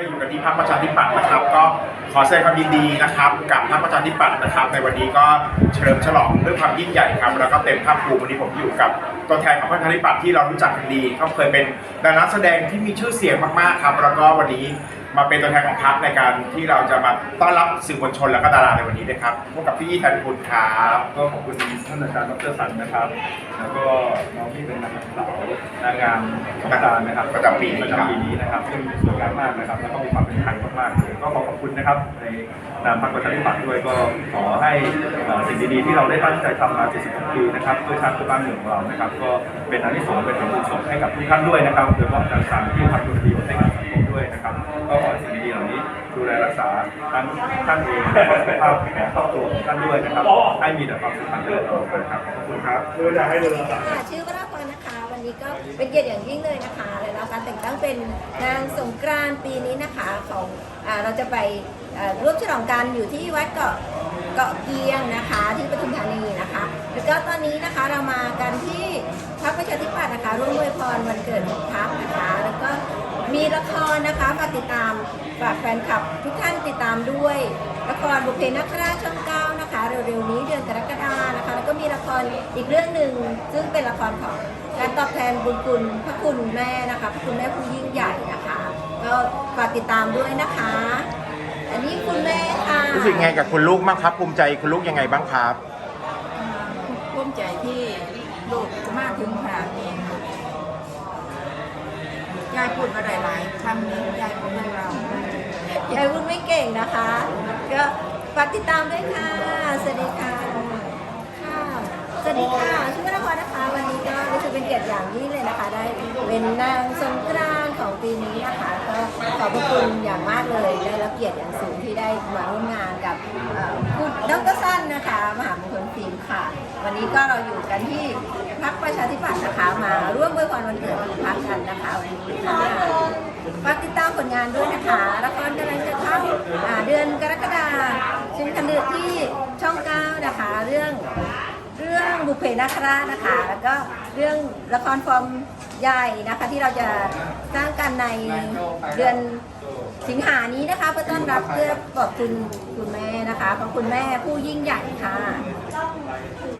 นี้เราอยู่กันที่พรรคประชาธิปัตย์นะครับ ก็ขอแสดงความยินดีนะครับ กับพรรคประชาธิปัตย์นะครับ ในวันนี้ก็เฉลิมฉลองด้วยความยิ่งใหญ่ครับแล้วก็เต็มภาคภูมิวันนี้ผมอยู่กับตัวแทนของพรรคประชาธิปัตย์ที่เรารู้จักกันดีเขาเคยเป็นดาราแสดงที่มีชื่อเสียงมากๆครับแล้วก็วันนี้มาเป็นตัวแทนของพรรคในการที่เราจะมาต้อนรับสื่อมวลชนและก็ดาราในวันนี้นะครับพบกับพี่แทนคุณครับก็ขอบคุณท่านอาจารย์ดรสันนะครับ แล้วก็น้ นางงามของอาจารย์นะครับประจำปีนี้ประครับจำปีนี้นะครับ ซึ่งสวยงามมากนะครับ แล้วก็มีความเป็นไทยมากๆเลยก็ขอขอบคุณนะครับ ในนามพรรคประชาธิปัตย์ด้วยก็ขอให้เอ่อสิ่งดีๆที่เราได้ตั้งใจทำมา70ปีนะครับเพื่อชาติเพื่อบ้านเมืองของเรานะครับ ก็เป็นอานิสงส์เป็นผลบุญส่งให้กับทุกท่านด้วยนะครับโดยเฉพาะอาจารย์สันที่ทำคุณประโยชน์ให้กับสังคมด้วยนะครับก็ขอให้สิ่งดีๆเหล่านี้ดูแลรักษาทั้งท่านเองและก็สุขภาพของครอบครัวของท่านด้วยนะครับให้มีแต่ความสุขความเจริญตลอดไปครับขอบคุณครับค่ะชื่อวราพรนะคะวั นี้ก็เป็นเกียรติอย่างยิ่งเลยนะคะเลยรับการแต่งตั้งเป็นนางสงกรานต์ปีนี้นะคะของอาเราจะไปอ่าร่วมฉลองกันอยู่ที่วัดเกาะเกาะเกียงนะคะ ที่ปทุมธานีนะคะ แล้วก็ตอนนี้นะคะเรามากันที่พรรคประชาธิปัตย์นะคะร่วมอวยพรวันเกิดของพรรคนะคะ แล้วก็มีละครนะคะฝากติดตามฝากแฟนคลับทุกท่านติดตามด้วยละครบุพเพนักราชช่องเก้านะคะ เร็วๆนี้เดือนกรกฎานะคะ แล้วก็มีละครอีกเรื่องหนึ่งซึ่งเป็นละครของ การตอบแทนบุญคุณพระคุณแม่นะคะพระคุณแม่ผู้ยิ่งใหญ่นะคะ ก็ฝากติดตามด้วยนะคะ อันนี้คุณแม่ค่ะรู้สึกไงกับคุณลูกบ้างครับ ภูมิใจคุณลูกยังไงบ้างครับ ภูมิใจที่ลูกมาถึงขนาดนี้ยายพูดมาหลายๆคำนี้ยายพูดเรื่องเรายายวุ้นไม่เก่งนะคะ ก็ฝากติดตามด้วยค่ะ สวัสดีค่ะ ค่ะ สวัสดีค่ะชื่อ นนางสงกรานต์ของปีนี้นะคะก็ขอบพระคุณอย่างมากเลยได้รับเกียรติอย่างสูงที่ได้มาร่วมงานกับเอ่อคุณดรสั้นนะคะ มหามงคลฟิล์มค่ะ วันนี้ก็เราอยู่กันที่พรรคประชาธิปัตย์นะคะมาร่วมอวยพรวันเกิดของพรรคกันนะคะวันนี้ค่ะฝากติดตามผลงานด้วยนะคะละครกำลังจะเข้าอ่าเดือนกรกฎาคมซึ่งกำเนิดที่ช่องเก้านะคะ เรื่อง บุพเพนาคราชนะคะ แล้วก็เรื่องละครฟอร์มใหญ่นะคะที่เราจะสร้างกันในเดือนสิงหานี้นะคะเพื่อต้อนรับเพื่อขอบคุณคุณแม่นะคะขอบคุณแม่ผู้ยิ่งใหญ่ค่ะ